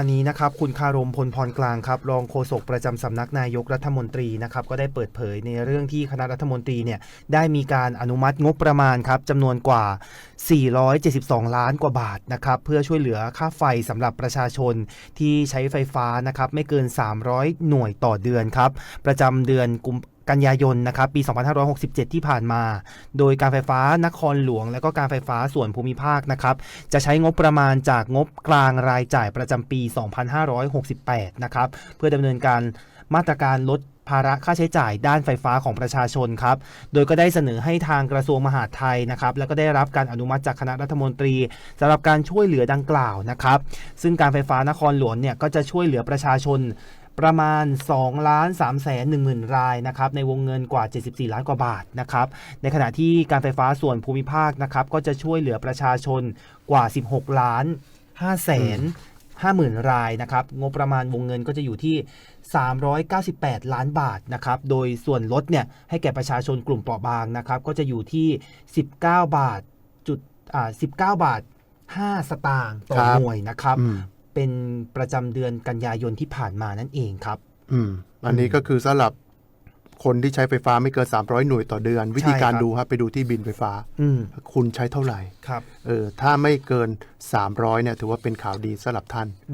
อันนี้นะครับคุณคารมพลพรกลางครับรองโฆษกประจำสำนักนายกรัฐมนตรีนะครับก็ได้เปิดเผยในเรื่องที่คณะรัฐมนตรีเนี่ยได้มีการอนุมัติงบประมาณครับจำนวนกว่า 472 ล้านกว่าบาทนะครับเพื่อช่วยเหลือค่าไฟสำหรับประชาชนที่ใช้ไฟฟ้านะครับไม่เกิน 300 หน่วยต่อเดือนครับประจำเดือนกุม กันยายนนะครับปี 2567 ที่ผ่านมา โดยการไฟฟ้านครหลวง และก็การไฟฟ้าส่วนภูมิภาคนะครับจะใช้งบประมาณจากงบกลางรายจ่ายประจำปี 2568 นะครับเพื่อดำเนินการมาตรการลดภาระค่าใช้จ่ายด้านไฟฟ้าของประชาชนครับ โดยก็ได้เสนอให้ทางกระทรวงมหาดไทยนะครับ แล้วก็ได้รับการอนุมัติจากคณะรัฐมนตรีสำหรับการช่วยเหลือดังกล่าวนะครับ ซึ่งการไฟฟ้านครหลวงเนี่ยก็จะช่วยเหลือประชาชน ประมาณ2ล้าน3แสน1หมื่นรายนะครับในวงเงินกว่า 74 ล้านกว่าบาทนะครับในขณะที่การไฟฟ้าส่วนภูมิภาคนะครับก็จะช่วยเหลือประชาชนกว่า 16 ล้าน5แสน5หมื่นรายนะครับงบประมาณวงเงินก็จะอยู่ที่ 398 ล้านบาทนะครับโดยส่วนลดเนี่ยให้แก่ประชาชนกลุ่มเปราะบางนะครับก็จะอยู่ที่ 19 บาทจุดอ่า19 บาท 5 สตางค์ต่อครับหน่วยนะครับอืม เป็นประจำเดือนกันยายนที่ผ่านมานั่นเองครับ อืม อันนี้ก็คือสำหรับคนที่ใช้ไฟฟ้าไม่เกิน 300 หน่วยต่อเดือน วิธีการครับดูครับไปดูที่บินไฟฟ้าอืมคุณใช้เท่าไหร่ครับเออถ้าไม่เกิน 300เนี่ยถือว่าเป็นข่าวดีสำหรับท่าน